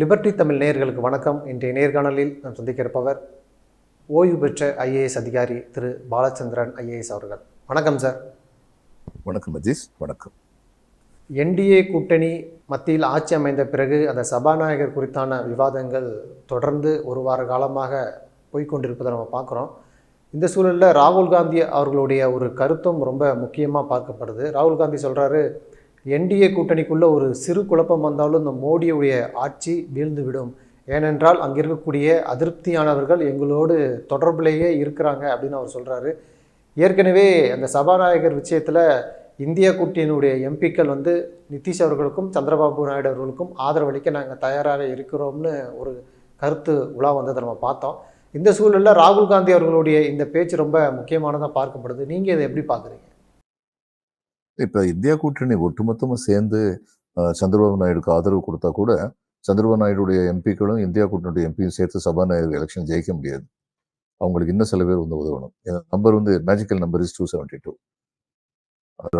Liberty Tamil நேயர்களுக்கு வணக்கம். இன்றைய நேர்காணலில் நாம் சந்திக்க இருப்பவர் ஓய்வு பெற்ற ஐஏஎஸ் அதிகாரி திரு பாலச்சந்திரன் ஐஏஎஸ் அவர்கள். வணக்கம் சார் வணக்கம் அஜீஸ் வணக்கம். என்டிஏ கூட்டணி மத்தியில் ஆட்சி அமைந்த பிறகு அந்த சபாநாயகர் குறித்தான விவாதங்கள் தொடர்ந்து ஒரு வார காலமாக போய்க்கொண்டிருப்பதை நம்ம பார்க்குறோம். இந்த சூழலில் ராகுல் காந்தி அவர்களுடைய ஒரு கருத்தும் ரொம்ப முக்கியமாக பார்க்கப்படுது. ராகுல் காந்தி சொல்கிறாரு என்டிஏ கூட்டணிக்குள்ளே ஒரு சிறு குழப்பம் வந்தாலும் இந்த மோடியுடைய ஆட்சி வீழ்ந்துவிடும். ஏனென்றால் அங்கே இருக்கக்கூடிய அதிருப்தியானவர்கள் எங்களோடு தொடர்பிலேயே இருக்கிறாங்க அப்படின்னு அவர் சொல்கிறாரு ஏற்கனவே அந்த சபாநாயகர் விஷயத்தில் இந்தியா கூட்டணியினுடைய எம்பிக்கள் வந்து நிதிஷ் அவர்களுக்கும் சந்திரபாபு நாயுடு அவர்களுக்கும் ஆதரவளிக்க நாங்கள் தயாராக இருக்கிறோம்னு ஒரு கருத்து உலா வந்ததை நம்ம பார்த்தோம். இந்த சூழலில் ராகுல் காந்தி அவர்களுடைய இந்த பேச்சு ரொம்ப முக்கியமானதாக பார்க்கப்படுது. நீங்கள் இதை எப்படி பார்க்குறீங்க? இப்போ இந்தியா கூட்டணி ஒட்டுமொத்தமாக சேர்ந்து சந்திரபாபு நாயுடுக்கு ஆதரவு கொடுத்தா கூட சந்திரபாபு நாயுடுடைய எம்பிக்களும் இந்தியா கூட்டணியுடைய எம்பியும் சேர்த்து சபாநாயகர் எலெக்ஷன் ஜெயிக்க முடியாது. அவங்களுக்கு இன்னும் சில பேர் வந்து உதவணும். நம்பர் வந்து magical number is two seventy two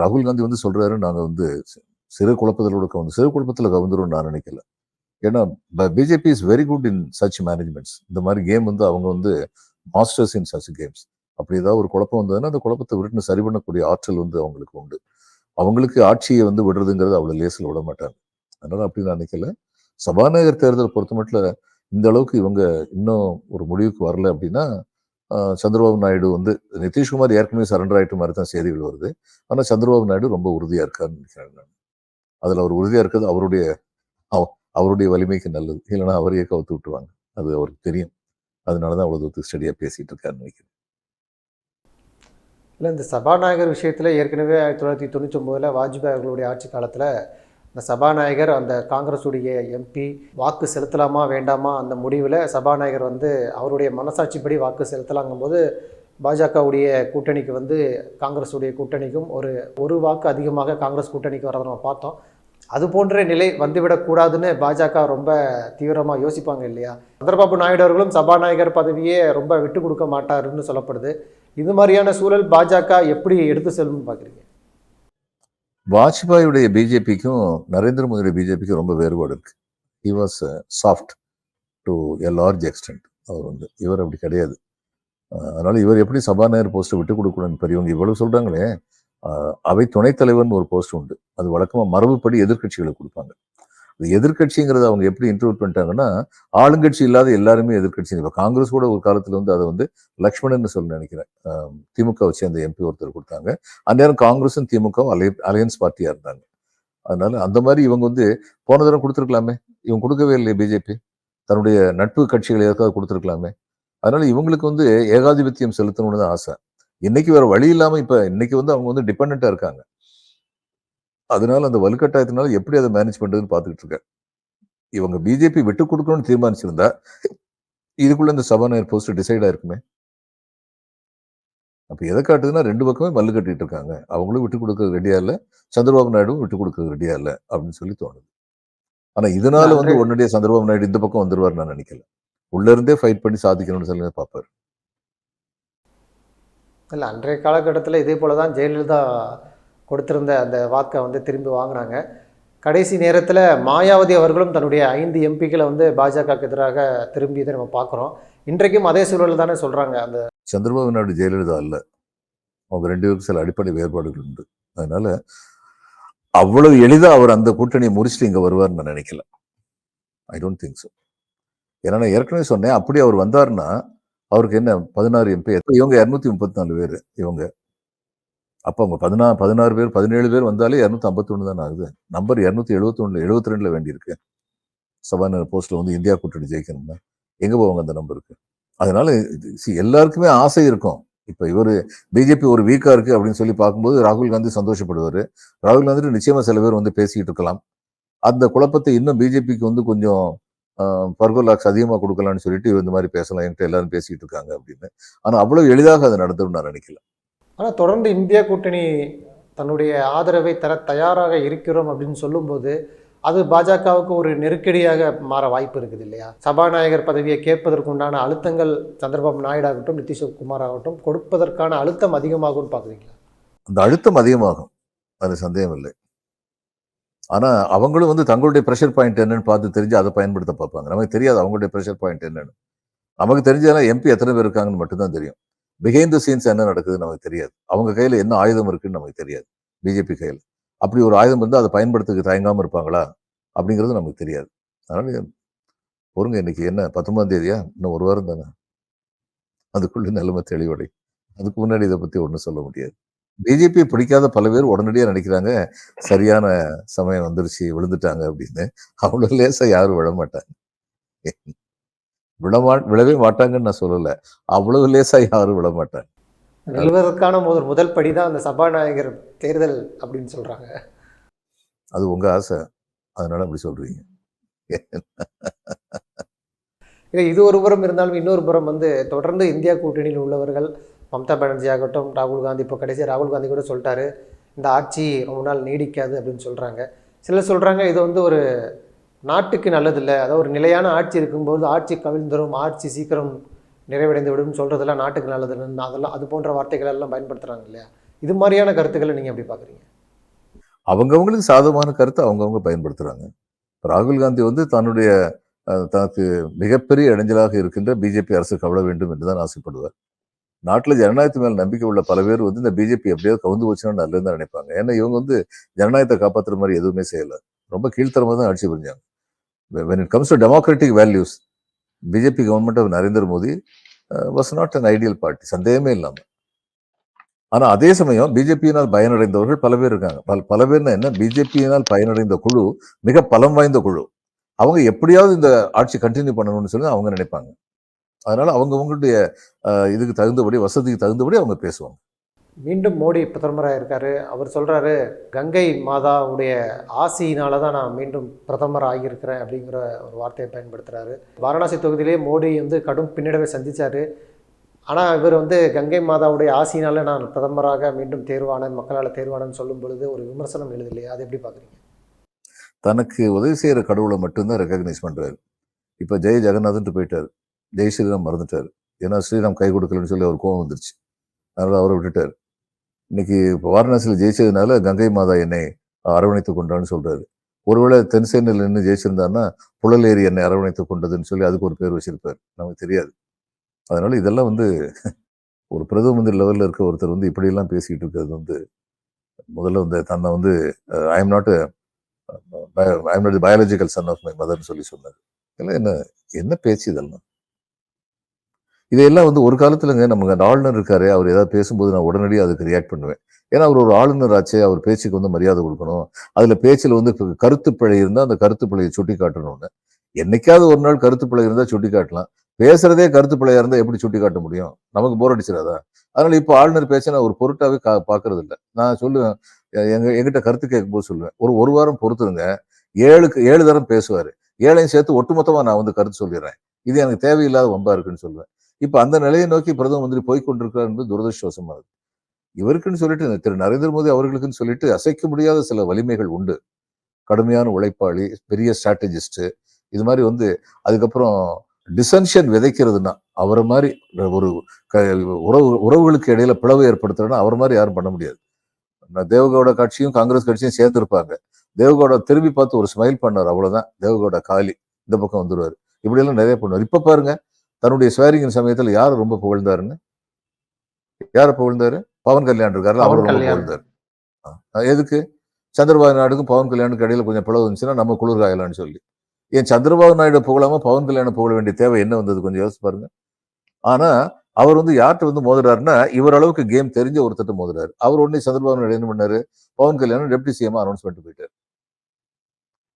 ராகுல் காந்தி வந்து சொல்றாரு நாங்கள் வந்து சிறு குழப்பத்திலோட கவர்ந்து சிறு குழப்பத்தில் கவர்ந்துரும் நான் நினைக்கல. ஏன்னா BJP is very good in such managements இந்த மாதிரி கேம் வந்து அவங்க வந்து மாஸ்டர்ஸ் இன் சச் கேம்ஸ் அப்படி ஏதாவது ஒரு குழப்பம் வந்ததுன்னா அந்த குழப்பத்தை விட்டுன்னு சரி பண்ணக்கூடிய ஆற்றல் வந்து அவங்களுக்கு உண்டு. அவங்களுக்கு ஆட்சியை வந்து விடுறதுங்கிறது அவ்வளோ லேசில் விட மாட்டாங்க. அதனால அப்படி நான் நினைக்கல. சபாநாயகர் தேர்தல் பொறுத்த மட்டும் இந்த அளவுக்கு இவங்க இன்னும் ஒரு முடிவுக்கு வரல அப்படின்னா சந்திரபாபு நாயுடு வந்து நிதிஷ்குமார் ஏற்கனவே சரண்டர் ஆகிட்ட மாதிரி தான் செய்திகள் வருது ஆனால் சந்திரபாபு நாயுடு ரொம்ப உறுதியாக இருக்காருன்னு நினைக்கிறேன் நான். அதில் அவர் உறுதியாக இருக்கிறது அவருடைய அவருடைய வலிமைக்கு நல்லது. இல்லைன்னா அவரையே கவுத்து விட்டுருவாங்க. அது அவருக்கு தெரியும். அதனாலதான் அவ்வளோ தூரத்துக்கு ஸ்டடியாக பேசிகிட்டு இருக்காருன்னு நினைக்கிறேன். இல்லை இந்த சபாநாயகர் விஷயத்தில் ஏற்கனவே ஆயிரத்தி தொள்ளாயிரத்தி தொண்ணூற்றி தொண்ணூற்றொம்போதில் வாஜ்பாய் அவர்களுடைய ஆட்சி காலத்தில் இந்த சபாநாயகர் அந்த காங்கிரஸுடைய எம்பி வாக்கு செலுத்தலாமா வேண்டாமா அந்த முடிவில் சபாநாயகர் வந்து அவருடைய மனசாட்சிப்படி வாக்கு செலுத்தலாங்கும்போது பாஜகவுடைய கூட்டணிக்கு வந்து காங்கிரஸுடைய கூட்டணிக்கும் ஒரு ஒரு வாக்கு அதிகமாக காங்கிரஸ் கூட்டணிக்கு வரதை நம்ம பார்த்தோம். அது போன்ற நிலை வந்துவிடக்கூடாதுன்னு பாஜக ரொம்ப தீவிரமாக யோசிப்பாங்க இல்லையா? சந்திரபாபு நாயுடு அவர்களும் சபாநாயகர் பதவியே ரொம்ப விட்டு கொடுக்க மாட்டாருன்னு சொல்லப்படுது. இது மாதிரியான சூழல் பாஜக எப்படி எடுத்து செல்லும்னு பார்க்குறீங்க? வாஜ்பாயுடைய பிஜேபிக்கும் நரேந்திர மோடியுடைய பிஜேபிக்கும் ரொம்ப வேறுபாடு இருக்கு. He was soft to a large extent அவர் வந்து இவர் அப்படி கிடையாது. அதனால் அதனால இவர் எப்படி சபாநாயகர் போஸ்ட்டை விட்டு கொடுக்கணும்னு பெரியவங்க இவ்வளவு சொல்றாங்களே அஹ் அவை துணைத் தலைவர்னு ஒரு போஸ்ட் உண்டு. அது வழக்கமா மரபுப்படி எதிர்கட்சிகளுக்கு கொடுப்பாங்க. இது எதிர்க்கட்சிங்கிறத அவங்க எப்படி இன்ட்ரூட் பண்ணிட்டாங்கன்னா ஆளுங்கட்சி இல்லாத எல்லாருமே எதிர்கட்சி இப்போ காங்கிரஸ் கூட ஒரு காலத்துல வந்து அதை வந்து லக்ஷ்மணன் சொல்ல நினைக்கிறேன். திமுகவை சேர்ந்த எம்பி ஒருத்தர் கொடுத்தாங்க. அந்நேரம் காங்கிரஸும் திமுகவும் அலை அலையன்ஸ் பார்ட்டியாக இருந்தாங்க. அதனால அந்த மாதிரி இவங்க வந்து போன தடவை கொடுத்துருக்கலாமே. இவங்க கொடுக்கவே இல்லையே பிஜேபி தன்னுடைய நட்பு கட்சிகள் எதுக்காக கொடுத்துருக்கலாமே. அதனால இவங்களுக்கு வந்து ஏகாதிபத்தியம் செலுத்தணும்னு தான் ஆசை. இன்னைக்கு வேற வழி இல்லாமல் இப்போ இன்னைக்கு வந்து அவங்க வந்து டிபெண்ட்டாக இருக்காங்க. அதனால அந்த வலுக்கட்டாயத்தினால எப்படி அதை மேனேஜ் பண்றதுன்னு பார்த்துக்கிட்டு இருக்காங்க இவங்க பிஜேபி விட்டு கொடுக்கணும்னு தீர்மானிச்சிருந்தா இதுக்குள்ள இந்த சபாநாயகர் போஸ்ட் டிசைட் ஆயிருக்குமே. அப்ப எதை காட்டுதுன்னா ரெண்டு பக்கமே மல்லு கட்டிட்டு இருக்காங்க. அவங்களும் விட்டு கொடுக்க ரெடியா இல்ல சந்திரபாபு நாயுடும் விட்டு கொடுக்க ரெடியா இல்ல அப்படின்னு சொல்லி தோணுது. ஆனா இதனால வந்து உடனடியே சந்திரபாபு நாயுடு இந்த பக்கம் வந்துருவாரு நான் நினைக்கல. உள்ள இருந்தே ஃபைட் பண்ணி சாதிக்கணும்னு சொல்லி பார்ப்பாரு. இல்லை அன்றைய காலகட்டத்தில் இதே போல தான் ஜெயலலிதா கொடுத்திருந்த அந்த வாக்கை வந்து திரும்பி வாங்கினாங்க கடைசி நேரத்தில் மாயாவதி அவர்களும் தன்னுடைய ஐந்து எம்பிக்களை வந்து பாஜகவுக்கு எதிராக திரும்பியதை நம்ம பார்க்குறோம். இன்றைக்கும் அதே சூழல் தானே சொல்கிறாங்க அந்த சந்திரபாபு நாயுடு ஜெயலலிதா அல்ல. அவங்க ரெண்டு பேருக்கும் சில அடிப்படை வேறுபாடுகள் உண்டு. அதனால் அவ்வளவு எளிதாக அவர் அந்த கூட்டணியை முடிச்சுட்டு இங்கே வருவார்னு நான் நினைக்கல. ஐ டோன்ட் திங்க் ஸோ ஏன்னா நான் ஏற்கனவே சொன்னேன் அப்படி அவர் வந்தார்னா அவருக்கு என்ன பதினாறு எம்பி இவங்க இரநூத்தி முப்பத்தி நாலு பேர் இவங்க. அப்ப அவங்க பதினா பதினாறு பேர் பதினேழு பேர் வந்தாலே இருநூத்தி ஐம்பத்தி ஒண்ணு ஆகுது. நம்பர் இருநூத்தி எழுபத்தி எழுபத்தி ரெண்டில் வேண்டியிருக்கு. சபாநாயகர் போஸ்ட்ல வந்து இந்தியா கூட்டணி ஜெயிக்கணும்னா எங்க போவாங்க அந்த நம்பருக்கு அதனால எல்லாருக்குமே ஆசை இருக்கும். இப்ப இவரு பிஜேபி ஒரு வீக்கா இருக்கு அப்படின்னு சொல்லி பார்க்கும்போது ராகுல் காந்தி சந்தோஷப்படுவார். ராகுல் காந்தி நிச்சயமா சில பேர் வந்து பேசிக்கிட்டு இருக்கலாம். அந்த குழப்பத்தை இன்னும் பிஜேபிக்கு வந்து கொஞ்சம் பர்கோலாக்ஸ் அதிகமா கொடுக்கலாம்னு சொல்லிட்டு இவர் இந்த மாதிரி பேசலாம் என்கிட்ட எல்லாரும் பேசிட்டு இருக்காங்க அப்படின்னு. ஆனா அவ்வளவு எளிதாக அது நடந்துடும் நான் நினைக்கல. ஆனால் தொடர்ந்து இந்தியா கூட்டணி தன்னுடைய ஆதரவை தர தயாராக இருக்கிறோம் அப்படின்னு சொல்லும்போது அது பாஜகவுக்கு ஒரு நெருக்கடியாக மாற வாய்ப்பு இருக்குது இல்லையா? சபாநாயகர் பதவியை கேட்பதற்குண்டான அழுத்தங்கள் சந்திரபாபு நாயுடு ஆகட்டும் நிதிஷ்குமார் ஆகட்டும் கொடுப்பதற்கான அழுத்தம் அதிகமாகும்னு பார்க்குறீங்களா? அந்த அழுத்தம் அதிகமாகும். அது சந்தேகம் இல்லை ஆனால் அவங்களும் வந்து தங்களுடைய ப்ரெஷர் பாயிண்ட் என்னன்னு பார்த்து தெரிஞ்சு அதை பயன்படுத்த பார்ப்பாங்க. நமக்கு தெரியாது அவங்களுடைய ப்ரெஷர் பாயிண்ட் என்னன்னு. நமக்கு தெரிஞ்சதெல்லாம் எம்பி எத்தனை பேர் இருக்காங்கன்னு மட்டும்தான் தெரியும். பிஹைண்ட் த சீன்ஸ் என்ன நடக்குதுன்னு நமக்கு தெரியாது. அவங்க கையில என்ன ஆயுதம் இருக்குன்னு நமக்கு தெரியாது. பிஜேபி கையில். அப்படி ஒரு ஆயுதம் இருந்தால் அதை பயன்படுத்துக்கு தயங்காம இருப்பாங்களா? அப்படிங்கிறது நமக்கு தெரியாது. அதனால பொறுங்க இன்னைக்கு என்ன பத்தொன்பதாம் தேதியா? இன்னும் ஒரு வாரம் தானே? அதுக்குள்ளே நிலைமை தெளிவடை. அதுக்கு முன்னாடி இதை பத்தி ஒன்றும் சொல்ல முடியாது. பிஜேபி பிடிக்காத பல பேர் உடனடியாக நினைக்கிறாங்க சரியான சமயம் வந்துருச்சு விழுந்துட்டாங்க அப்படின்னு. அவ்வளோ லேசாக யாரும் விழ மாட்டாங்க. விழமா விழவே மாட்டாங்கன்னு நான் சொல்லல. அவ்வளவு லேசா யாரும் விழ மாட்டாங்க. முதல் முதல் படி தான் அந்த சபாநாயகர் தேர்தல் அப்படின்னு சொல்றாங்க. அது உங்க ஆசை. அதனால அப்படி சொல்றீங்க. இல்லை இது ஒரு புறம் இருந்தாலும் இன்னொரு புறம் வந்து தொடர்ந்து இந்தியா கூட்டணியில் உள்ளவர்கள் மம்தா பானர்ஜி ஆகட்டும் ராகுல் காந்தி இப்போ கடைசி ராகுல் காந்தி கூட சொல்லிட்டாரு இந்த ஆட்சி ரொம்ப நாள் நீடிக்காது அப்படின்னு சொல்கிறாங்க சிலர் சொல்கிறாங்க இது வந்து ஒரு நாட்டுக்கு நல்லதில்லை. அதாவது ஒரு நிலையான ஆட்சி இருக்கும்போது ஆட்சி கவிழ்ந்துடும் ஆட்சி சீக்கிரம் நிறைவடைந்து விடும் சொல்கிறதெல்லாம் நாட்டுக்கு நல்லதில்லைன்னு அதெல்லாம் அது போன்ற வார்த்தைகள் எல்லாம் பயன்படுத்துகிறாங்க இல்லையா? இது மாதிரியான கருத்துக்களை நீங்கள் எப்படி பார்க்குறீங்க? அவங்கவுங்களுக்கு சாதகமான கருத்தை அவங்கவுங்க பயன்படுத்துகிறாங்க ராகுல் காந்தி வந்து தன்னுடைய தனக்கு மிகப்பெரிய இடைஞ்சலாக இருக்கின்ற பிஜேபி அரசு கவல வேண்டும் என்று தான் ஆசைப்படுவார். நாட்டில் ஜனநாயகத்து மேல் நம்பிக்கை உள்ள பல பேர் வந்து இந்த பிஜேபி எப்படியாவது கவுந்து போச்சுன்னா நல்லதுன்னு தான் நினைப்பாங்க. ஏன்னா இவங்க வந்து ஜனநாயகத்தை காப்பாற்றுற மாதிரி எதுவுமே செய்யலை. ரொம்ப கீழ்த்தரமாக தான் ஆட்சி புரிஞ்சாங்க. When it comes to democratic values BJP government of Narendra Modi was not an ideal party சந்தேகமே இல்லாமல் ஆனா அதே சமயம் பிஜேபியினால் பயனடைந்தவர்கள் பல பேர் இருக்காங்க. பல பல பேர்னா என்ன? பிஜேபியினால் பயனடைந்த குழு மிக பலம் வாய்ந்த குழு. அவங்க எப்படியாவது இந்த ஆட்சி கண்டினியூ பண்ணணும்னு சொல்லி அவங்க நினைப்பாங்க. அதனால அவங்க அவங்களுடைய அஹ், இதுக்கு தகுந்தபடி வசதிக்கு தகுந்தபடி அவங்க பேசுவாங்க. மீண்டும் மோடி பிரதமராக இருக்காரு. அவர் சொல்கிறாரு கங்கை மாதாவுடைய ஆசியினால தான் நான் மீண்டும் பிரதமர் ஆகியிருக்கிறேன் அப்படிங்கிற ஒரு வார்த்தையை பயன்படுத்துகிறாரு வாரணாசி தொகுதியிலே மோடி வந்து கடும் பின்னடைவை சந்தித்தார் ஆனால் இவர் வந்து கங்கை மாதாவுடைய ஆசியினால நான் பிரதமராக மீண்டும் தேர்வானேன் மக்களால் தேர்வானேன்னு சொல்லும் பொழுது ஒரு விமர்சனம் எழுதலையே அதை எப்படி பார்க்குறீங்க? தனக்கு உதவி செய்கிற கடவுளை மட்டும்தான் ரெக்கக்னைஸ் பண்ணுறாரு இப்போ ஜெய் ஜெகநாதன்ட்டு போயிட்டார். ஜெய் ஸ்ரீராம் மறந்துட்டார். ஏன்னா ஸ்ரீராம் கை கொடுக்கலன்னு சொல்லி அவர் கோவம் வந்துருச்சு. அதனால் அவரை விட்டுட்டார். இன்னைக்கு வாரணாசியில் ஜெயிச்சதுனால கங்கை மாதா என்னை அரவணைத்து கொண்டான்னு சொல்றாரு. ஒருவேளை தென்சேனில் நின்று ஜெயிச்சிருந்தாருன்னா புழலேரி என்னை அரவணைத்து கொண்டதுன்னு சொல்லி அதுக்கு ஒரு பேர் வச்சிருப்பார். நமக்கு தெரியாது. அதனால இதெல்லாம் வந்து ஒரு பிரதம மந்திரி லெவலில் இருக்க ஒருத்தர் வந்து இப்படியெல்லாம் பேசிக்கிட்டு இருக்கிறது வந்து முதல்ல வந்து தன்னை வந்து I am not I am not biological son of my மதர்னு சொல்லி சொன்னார். இதெல்லாம் என்ன என்ன பேச்சு இதெல்லாம்? இதையெல்லாம் வந்து ஒரு காலத்துலங்க நமக்கு அந்த ஆளுநர் இருக்காரு அவர் ஏதாவது பேசும்போது நான் உடனடியாக அதுக்கு ரியாக்ட் பண்ணுவேன். ஏன்னா அவர் ஒரு ஆளுநர் ஆச்சு அவர் பேச்சுக்கு வந்து மரியாதை கொடுக்கணும். அதில் பேச்சில் வந்து கருத்து பிழை இருந்தால் அந்த கருத்து பிழையை சுட்டி காட்டணும்னு என்னைக்காவது ஒரு நாள் கருத்து பிழை இருந்தால் சுட்டி காட்டலாம் பேசுறதே கருத்து பிழையா இருந்தால் எப்படி சுட்டி காட்ட முடியும்? நமக்கு போர் அடிச்சிடாதா? அதனால இப்போ ஆளுநர் பேச்ச நான் ஒரு பொருட்டாவே கா பார்க்கறது இல்லை நான் சொல்லுவேன் எங்க எங்கிட்ட கருத்து கேட்கும்போது சொல்லுவேன். ஒரு ஒரு வாரம் பொறுத்துருங்க. ஏழுக்கு ஏழு தரம் பேசுவார். ஏழையும் சேர்த்து ஒட்டுமொத்தமாக நான் வந்து கருத்து சொல்லிடுறேன். இது எனக்கு தேவையில்லாத வம்பா இருக்குன்னு சொல்லுவேன். இப்போ அந்த நிலையை நோக்கி பிரதம மந்திரி போய்கொண்டிருக்கிறார் என்பது துரதிருஷ்டவசமா இருக்கு. இவருக்குன்னு சொல்லிட்டு திரு நரேந்திர மோடி அவர்களுக்குன்னு சொல்லிட்டு அசைக்க முடியாத சில வலிமைகள் உண்டு. கடுமையான உழைப்பாளி பெரிய ஸ்ட்ராட்டஜிஸ்ட்டு இது மாதிரி வந்து அதுக்கப்புறம் டிசன்ஷன் விதைக்கிறதுனா அவரை மாதிரி ஒரு க- உறவு உறவுகளுக்கு இடையில பிளவு ஏற்படுத்துறதுன்னா அவர் மாதிரி யாரும் பண்ண முடியாது. நான் தேவகவுட கட்சியும் காங்கிரஸ் கட்சியும் சேர்ந்து இருப்பாங்க தேவகவுடா திரும்பி பார்த்து ஒரு ஸ்மைல் பண்ணார் அவ்வளோதான் தேவகவுட காலி இந்த பக்கம் வந்துடுவார் இப்படியெல்லாம் நிறைய பண்ணுவார். இப்போ பாருங்க தன்னுடைய ஸ்வேரிங்கின் சமயத்துல யார் ரொம்ப புகழ்ந்தாருன்னு? யாரை புகழ்ந்தாரு? பவன் கல்யாண் இருக்காருல்ல அவர் ரொம்ப. புகழ்ந்தாரு. எதுக்கு? சந்திரபாபு நாயுடுக்கும் பவன் கல்யாணுக்கு இடையில கொஞ்சம் பிளவு இருந்துச்சுன்னா நம்ம குளிர் காயலாம்னு சொல்லி. ஏன் சந்திரபாபு நாயுடு புகழாம பவன் கல்யாணம் புகழ வேண்டிய தேவை என்ன வந்தது? கொஞ்சம் யோசிச்சு பாருங்க. ஆனா அவர் வந்து யார்கிட்ட வந்து மோதுறாருன்னா இவர் அளவுக்கு கேம் தெரிஞ்ச ஒருத்தட்ட மோதுறாரு. அவர் உடனே சந்திரபாபு நாயுடு என்ன பண்ணாரு? பவன் கல்யாணம் டெப்டி சிஎம் அனௌன்ஸ் பண்ணிட்டு போயிட்டாரு.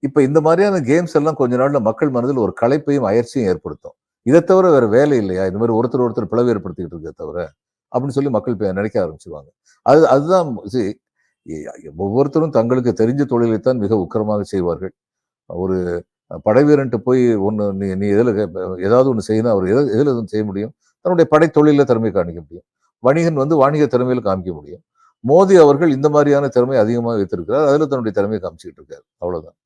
இப்ப இந்த மாதிரியான கேம்ஸ் எல்லாம் கொஞ்ச நாள்ல மக்கள் மனதில் ஒரு களைப்பையும் அயற்சியும் ஏற்படுத்தும். இதை தவிர வேற வேலை இல்லையா? இந்த மாதிரி ஒருத்தர் ஒருத்தர் பிளவு ஏற்படுத்திக்கிட்டு இருக்கே தவிர அப்படின்னு சொல்லி மக்கள் நினைக்க ஆரம்பிச்சிருவாங்க. அது அதுதான் ஒவ்வொருத்தரும் தங்களுக்கு தெரிஞ்ச தொழிலைத்தான் மிக உக்கிரமாக செய்வார்கள். ஒரு படைவீரன்ட்டு போய் ஒன்று நீ நீ எதில் ஏதாவது ஒன்று செய்யணும் அவர் எதில் எதில் எதுவும் செய்ய முடியும்? தன்னுடைய படை தொழிலில் திறமை காமிக்க முடியும். வணிகன் வந்து வாணிக திறமையில காமிக்க முடியும். மோடி அவர்கள் இந்த மாதிரியான திறமை அதிகமாக வைத்திருக்கிறார். அதில் தன்னுடைய திறமையை காமிச்சிக்கிட்டு இருக்காரு. அவ்வளோதான்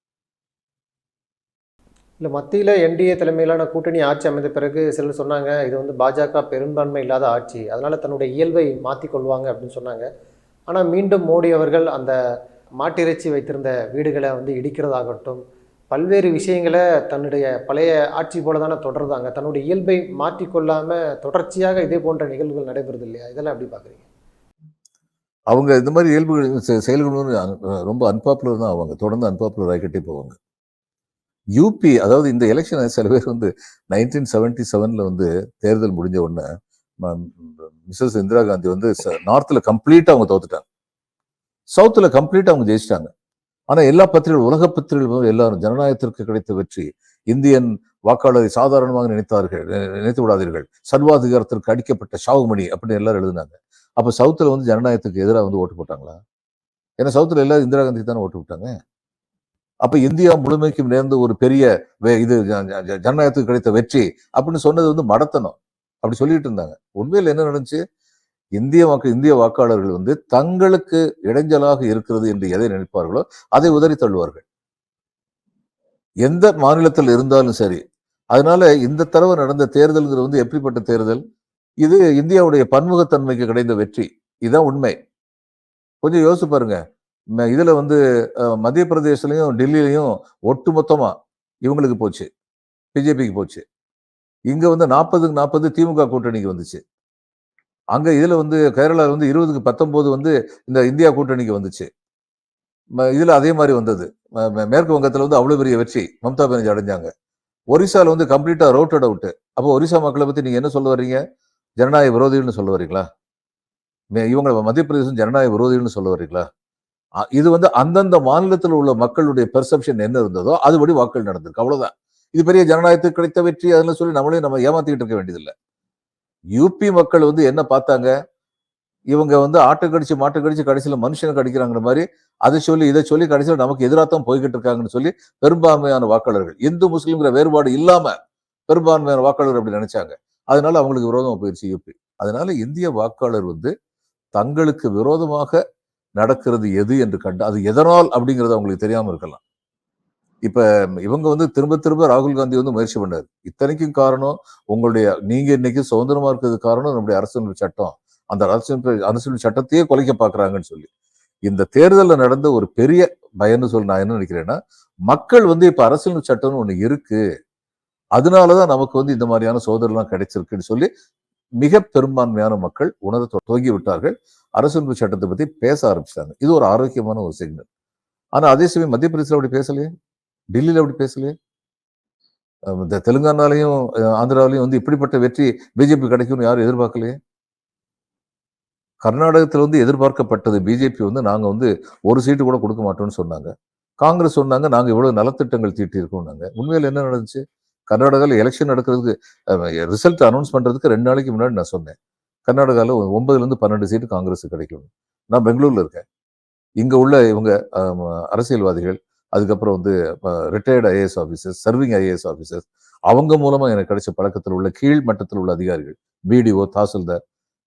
இல்லை மத்தியில் என்டிஏ தலைமையிலான கூட்டணி ஆட்சி அமைந்த பிறகு சிலர் சொன்னாங்க இது வந்து பாஜக பெரும்பான்மை இல்லாத ஆட்சி அதனால் தன்னுடைய இயல்பை மாற்றிக்கொள்வாங்க அப்படின்னு சொன்னாங்க. ஆனால் மீண்டும் மோடி அவர்கள் அந்த மாட்டிறைச்சி வைத்திருந்த வீடுகளை வந்து இடிக்கிறதாகட்டும் பல்வேறு விஷயங்களை தன்னுடைய பழைய ஆட்சி போல தானே தொடர்றாங்க தன்னுடைய இயல்பை மாற்றிக்கொள்ளாமல் தொடர்ச்சியாக இதே போன்ற நிகழ்வுகள் நடைபெறுது இல்லையா? இதெல்லாம் எப்படி பார்க்குறீங்க? அவங்க இந்த மாதிரி இயல்புகள் செ- ரொம்ப அன்பாப்புலர் தான் அவங்க தொடர்ந்து அன்பாப்புலர் ஆகிக்கிட்டே போவாங்க. யூபி அதாவது இந்த எலெக்ஷன் சில பேர் வந்து நைன்டீன் செவன்டி செவன்ல வந்து தேர்தல் முடிஞ்ச உடனே மிஸ்ஸஸ் இந்திரா காந்தி வந்து நார்த்தில் கம்ப்ளீட்டாக அவங்க தோத்துட்டாங்க. சவுத்துல கம்ப்ளீட்டாக அவங்க ஜெயிச்சிட்டாங்க. ஆனா எல்லா பத்திரிகைகள் உலக பத்திரிகைகளும் எல்லாரும் ஜனநாயகத்திற்கு கிடைத்த வெற்றி இந்தியன் வாக்காளரை சாதாரணமாக நினைத்தார்கள் நினைத்து விடாதீர்கள். சர்வாதிகாரத்திற்கு அடிக்கப்பட்ட ஷாவுமணி அப்படின்னு எல்லாரும் எழுதினாங்க. அப்ப சவுத்தில் வந்து ஜனநாயகத்துக்கு எதிராக வந்து ஓட்டு போட்டாங்களா? ஏன்னா சவுத்துல எல்லாரும் இந்திரா காந்திக்கு தானே ஓட்டு விட்டாங்க அப்ப இந்தியா முழுமைக்கும் நேர்ந்து ஒரு பெரிய இது ஜனநாயகத்துக்கு கிடைத்த வெற்றி அப்படின்னு சொன்னது வந்து மடத்தனம். அப்படி சொல்லிட்டு இருந்தாங்க. உண்மையில் என்ன நடந்துச்சு? இந்திய வாக்கு இந்திய வாக்காளர்கள் வந்து தங்களுக்கு இடைஞ்சலாக இருக்கிறது என்று எதை நினைப்பார்களோ அதை உதறி தள்ளுவார்கள். எந்த மாநிலத்தில் இருந்தாலும் சரி. அதனால இந்த தடவை நடந்த தேர்தல்ங்கிறது வந்து எப்படிப்பட்ட தேர்தல்? இது இந்தியாவுடைய பன்முகத்தன்மைக்கு கிடைத்த வெற்றி. இதுதான் உண்மை. கொஞ்சம் யோசிச்சு பாருங்க. இதில் வந்து மத்திய பிரதேசலையும் டெல்லியிலையும் ஒட்டுமொத்தமா இவங்களுக்கு போச்சு. பிஜேபிக்கு போச்சு. இங்கே வந்து நாற்பதுக்கு நாற்பது திமுக கூட்டணிக்கு வந்துச்சு. அங்கே இதில் வந்து கேரளாவில் வந்து இருபதுக்கு பத்தொம்போது வந்து இந்த இந்தியா கூட்டணிக்கு வந்துச்சு. ம- அதே மாதிரி வந்தது. மேற்கு வங்கத்தில் வந்து அவ்வளோ பெரிய வெற்றி. மம்தா பானர்ஜி அடைஞ்சாங்க. ஒரிசாவில் வந்து கம்ப்ளீட்டாக ரோட்டட் அவுட்டு. அப்போ ஒரிசா மக்களை பற்றி நீங்கள் என்ன சொல்ல வர்றீங்க? ஜனநாயக விரோதிகள்னு சொல்ல வர்றீங்களா? மே- இவங்க மத்திய பிரதேசம் ஜனநாயக விரோதிகள்னு சொல்ல வரீங்களா இது வந்து அந்தந்த மாநிலத்தில் உள்ள மக்களுடைய பெர்செப்ஷன் என்ன இருந்ததோ அதுபடி வாக்குகள் நடந்திருக்கு. அவ்வளவுதான். இது பெரிய ஜனநாயகத்துக்கு கிடைத்த வெற்றி அதெல்லாம் சொல்லி நம்மளே நம்ம ஏமாத்திக்கிட்டு இருக்க வேண்டியதில்லை. யூபி மக்கள் வந்து என்ன பார்த்தாங்க? இவங்க வந்து ஆட்டை கடிச்சு மாட்டை கடிச்சு கடைசியில மனுஷனை கடிக்கிறாங்கிற மாதிரி அதை சொல்லி இதை சொல்லி கடைசியில் நமக்கு எதிராத்தான் போய்கிட்டு இருக்காங்கன்னு சொல்லி பெரும்பான்மையான வாக்காளர்கள் இந்து முஸ்லீம்ங்கிற வேறுபாடு இல்லாம பெரும்பான்மையான வாக்காளர்கள் அப்படி நினைச்சாங்க. அதனால அவங்களுக்கு விரோதமா போயிருச்சு யூபி அதனால இந்திய வாக்காளர் வந்து தங்களுக்கு விரோதமாக நடக்கிறது எது என்று கண்டு அது எதனால் அப்படிங்கிறது அவங்களுக்கு தெரியாம இருக்கலாம். இப்ப இவங்க வந்து திரும்ப திரும்ப ராகுல் காந்தி வந்து முயற்சி பண்ணாரு. இத்தனைக்கும் காரணம் உங்களுடைய நீங்க இன்னைக்கு சுதந்திரமா இருக்கிறது காரணம் நம்முடைய அரசியல் சட்டம். அந்த அரசியல் அரசியல் சட்டத்தையே குலைக்க பாக்குறாங்கன்னு சொல்லி. இந்த தேர்தல்ல நடந்த ஒரு பெரிய பயன்னு சொல்லி நான் என்ன நினைக்கிறேன்னா மக்கள் வந்து இப்ப அரசியல் சட்டம்னு ஒண்ணு இருக்கு. அதனாலதான் நமக்கு வந்து இந்த மாதிரியான சோதனைலாம் கிடைச்சிருக்குன்னு சொல்லி மிக பெரும்பான்மையான மக்கள் உணர துவங்கி விட்டார்கள் அரசு சட்டத்தை பற்றி பேச ஆரம்பிச்சிட்டாங்க. இது ஒரு ஆரோக்கியமான ஒரு சிக்னல் ஆனால் அதே சமயம் மத்திய பிரதேசில் அப்படி பேசலையே? டெல்லியில் அப்படி பேசலையே? இந்த தெலுங்கானாலையும் ஆந்திராவிலையும் வந்து இப்படிப்பட்ட வெற்றி பிஜேபி கிடைக்கும்னு யாரும் எதிர்பார்க்கலையே? கர்நாடகத்தில் வந்து எதிர்பார்க்கப்பட்டது பிஜேபி வந்து நாங்கள் வந்து ஒரு சீட்டு கூட கொடுக்க மாட்டோம்னு சொன்னாங்க. காங்கிரஸ் சொன்னாங்க நாங்கள் இவ்வளோ நலத்திட்டங்கள் தீட்டியிருக்கோம்னாங்க. உண்மையில் என்ன நடந்துச்சு? கர்நாடகாவில் எலெக்ஷன் நடக்கிறதுக்கு ரிசல்ட் அனௌன்ஸ் பண்றதுக்கு ரெண்டு நாளைக்கு முன்னாடி நான் சொன்னேன். கர்நாடகாவில் ஒன்பதுலேருந்து பன்னெண்டு சீட்டு காங்கிரஸ் கிடைக்கும். நான் பெங்களூர்ல இருக்கேன். இங்க உள்ள இவங்க அரசியல்வாதிகள் அதுக்கப்புறம் வந்து retired IAS officers serving IAS officers அவங்க மூலமா எனக்கு கிடைச்ச பழக்கத்தில் உள்ள கீழ் மட்டத்தில் உள்ள அதிகாரிகள் பிடிஓ தாசில்தார்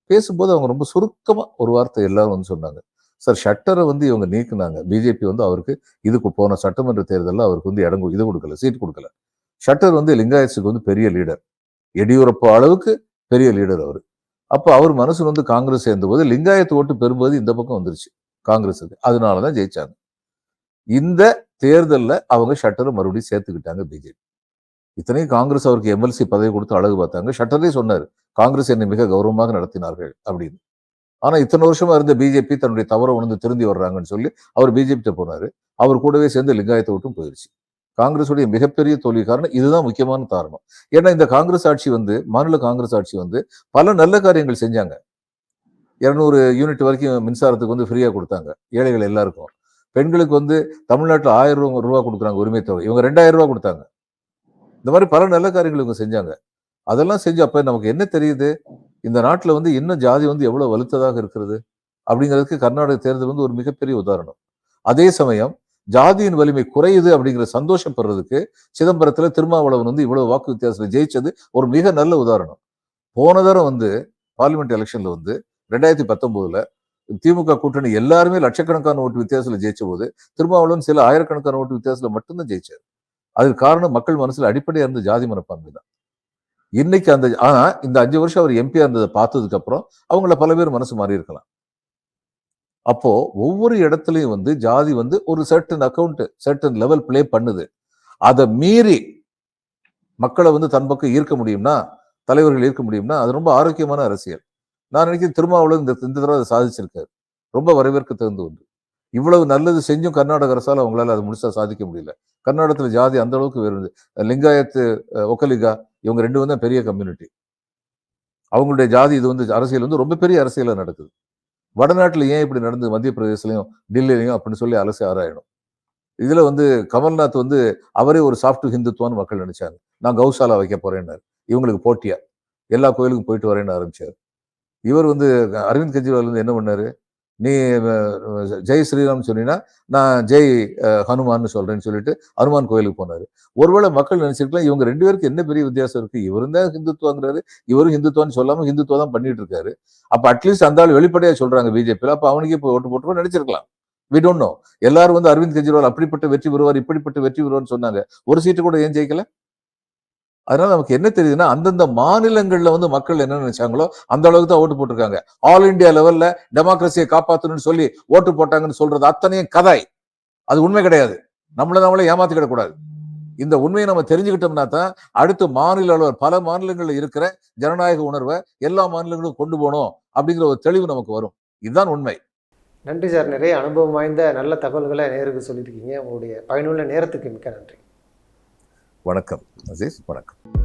பேசும்போது அவங்க ரொம்ப சுருக்கமா ஒரு வார்த்தை எல்லாரும் வந்து சொன்னாங்க. சார் ஷட்டரை வந்து இவங்க நீக்குனாங்க. பிஜேபி வந்து அவருக்கு இதுக்கு போன சட்டமன்ற தேர்தலில் அவருக்கு வந்து இடம் இது கொடுக்கல சீட் கொடுக்கல. ஷட்டர் வந்து லிங்காயத்துக்கு வந்து பெரிய லீடர் எடியூரப்பா அளவுக்கு பெரிய லீடர் அவர். அப்போ அவர் மனசு வந்து காங்கிரஸ் சேர்ந்தபோது லிங்காயத்து ஓட்டு பெறும்போது இந்த பக்கம் வந்துருச்சு காங்கிரஸுக்கு. அதனால தான் ஜெயிச்சாங்க. இந்த தேர்தல்ல அவங்க ஷட்டரை மறுபடியும் சேர்த்துக்கிட்டாங்க பிஜேபி. இத்தனையும் காங்கிரஸ் அவருக்கு எம்எல்சி பதவி கொடுத்து அழகு பார்த்தாங்க. ஷட்டரே சொன்னார் காங்கிரஸ் என்னை மிக கௌரவமாக நடத்தினார்கள் அப்படின்னு. ஆனா இத்தனை வருஷமா இருந்த பிஜேபி தன்னுடைய தவறை உணர்ந்து திருந்தி வர்றாங்கன்னு சொல்லி அவர் பிஜேபி போனாரு. அவர் கூடவே சேர்ந்து லிங்காயத்தை விட்டும் போயிருச்சு. காங்கிரஸுடைய மிகப்பெரிய தோல்வி காரணம் இதுதான் முக்கியமான காரணம். ஏன்னா இந்த காங்கிரஸ் ஆட்சி வந்து மாநில காங்கிரஸ் ஆட்சி வந்து பல நல்ல காரியங்கள் செஞ்சாங்க. இரநூறு யூனிட் வரைக்கும் மின்சாரத்துக்கு வந்து ஃப்ரீயா கொடுத்தாங்க ஏழைகள் எல்லாருக்கும். பெண்களுக்கு வந்து தமிழ்நாட்டில் ஆயிரம் ரூபா ரூபா கொடுக்குறாங்க உரிமை தொகை. இவங்க ரெண்டாயிரம் ரூபா கொடுத்தாங்க. இந்த மாதிரி பல நல்ல காரியங்கள் இவங்க செஞ்சாங்க. அதெல்லாம் செஞ்சு அப்ப நமக்கு என்ன தெரியுது? இந்த நாட்டில் வந்து இன்னும் ஜாதி வந்து எவ்வளவு வலுத்ததாக இருக்கிறது? அப்படிங்கிறதுக்கு கர்நாடக தேர்தல் வந்து ஒரு மிகப்பெரிய உதாரணம். அதே சமயம் ஜாதியின் வலிமை குறையுது அப்படிங்கிற சந்தோஷப்படுறதுக்கு சிதம்பரத்துல திருமாவளவன் வந்து இவ்வளவு வாக்கு வித்தியாசத்துல ஜெயிச்சது ஒரு மிக நல்ல உதாரணம். போன தடவை வந்து பார்லிமெண்ட் எலெக்ஷன்ல வந்து ரெண்டாயிரத்தி பத்தொன்பதுல திமுக கூட்டணி எல்லாருமே லட்சக்கணக்கான ஓட்டு வித்தியாசத்துல ஜெயிச்ச போது திருமாவளவன் சில ஆயிரக்கணக்கான ஓட்டு வித்தியாசத்துல மட்டும்தான் ஜெயிச்சார். அதுக்கு காரணம் மக்கள் மனசுல அடிப்படையாக இருந்த ஜாதி மனப்பான்மை தான். இன்னைக்கு அந்த ஆனா இந்த அஞ்சு வருஷம் அவர் எம்பியா இருந்ததை பார்த்ததுக்கு அப்புறம் அவங்கள பல பேர் மனசு மாறி இருக்கலாம் அப்போ ஒவ்வொரு இடத்துலயும் வந்து ஜாதி வந்து ஒரு certain account certain level play பண்ணுது. அதை மீறி மக்களை வந்து தன் பக்கம் ஈர்க்க முடியும்னா தலைவர்கள் ஈர்க்க முடியும்னா அது ரொம்ப ஆரோக்கியமான அரசியல். நான் நினைக்கிறேன் திருமாவளவன் இந்த இந்த தடவை அதை சாதிச்சிருக்காரு. ரொம்ப வரவேற்க தகுந்த ஒன்று. இவ்வளவு நல்லது செஞ்சும் கர்நாடக அரசால் அவங்களால அது முழுசா சாதிக்க முடியல. கர்நாடகத்துல ஜாதி அந்த அளவுக்கு வேறு லிங்காயத்து ஒக்கலிகா இவங்க ரெண்டு வந்து பெரிய கம்யூனிட்டி அவங்களுடைய ஜாதி இது வந்து அரசியல் வந்து ரொம்ப பெரிய அரசியலா நடக்குது. வடநாட்டில் ஏன் இப்படி நடந்து மத்திய பிரதேசலையும் டெல்லிலையும் அப்படின்னு சொல்லி அலசி ஆராயணும். இதுல வந்து கமல்நாத் வந்து அவரே ஒரு சாஃப்ட் ஹிந்துத்துவான்னு மக்கள் நினைச்சாங்க. நான் கௌசாலா வைக்க போறேன்னாரு. இவங்களுக்கு போட்டியா? எல்லா கோயிலுக்கும் போயிட்டு வரேன்னு ஆரம்பிச்சார். இவர் வந்து அரவிந்த் கெஜ்ரிவால் வந்து என்ன பண்ணாரு? நீ ஜெய் ஸ்ரீராம் சொன்னீங்கன்னா நான் ஜெய் ஹனுமான்னு சொல்றேன்னு சொல்லிட்டு ஹனுமான் கோயிலுக்கு போனாரு. ஒருவேளை மக்கள் நினைச்சிருக்கலாம் இவங்க ரெண்டு பேருக்கு என்ன பெரிய வித்தியாசம் இருக்கு? இவரும் தான் ஹிந்துத்துவங்கிறாரு இவரும் ஹிந்துத்துவான்னு சொல்லாம ஹிந்துத்துவம் தான் பண்ணிட்டு இருக்காரு அப்ப அட்லீஸ்ட் அந்த ஆள் வெளிப்படையாக சொல்றாங்க பிஜேபியில் அப்ப அவனுக்கே இப்போ ஓட்டு போட்டு நினைச்சிருக்கலாம். வி டோன்ட் நோ எல்லாரும் வந்து அரவிந்த் கெஜ்ரிவால் அப்படிப்பட்ட வெற்றி பெறுவார் இப்படிப்பட்ட வெற்றி பெறுவார்னு சொன்னாங்க. ஒரு சீட்டு கூட ஏன் ஜெயிக்கல? அதனால நமக்கு என்ன தெரியுதுன்னா அந்தந்த மாநிலங்கள்ல வந்து மக்கள் என்ன நினைச்சாங்களோ அந்த அளவுக்கு தான் ஓட்டு போட்டிருக்காங்க. ஆல் இந்தியா லெவல்ல டெமோக்ரஸியை காப்பாத்தணும்னு சொல்லி ஓட்டு போட்டாங்கன்னு சொல்றது அத்தனையும் கதை. அது உண்மை கிடையாது. நம்மள நம்மளே ஏமாத்திக்கிட கூடாது. இந்த உண்மையை நம்ம தெரிஞ்சுக்கிட்டோம்னா தான் அடுத்து மாநில அளவில் பல மாநிலங்களில் இருக்கிற ஜனநாயக உணர்வை எல்லா மாநிலங்களும் கொண்டு போகணும் அப்படிங்கிற ஒரு தெளிவு நமக்கு வரும். இதுதான் உண்மை. நன்றி சார். நிறைய அனுபவம் வாய்ந்த நல்ல தகவல்களை நேருக்கு சொல்லியிருக்கீங்க. உங்களுடைய பயனுள்ள நேரத்துக்கு மிக்க நன்றி. வணக்கம். அசீஸ் வணக்கம்.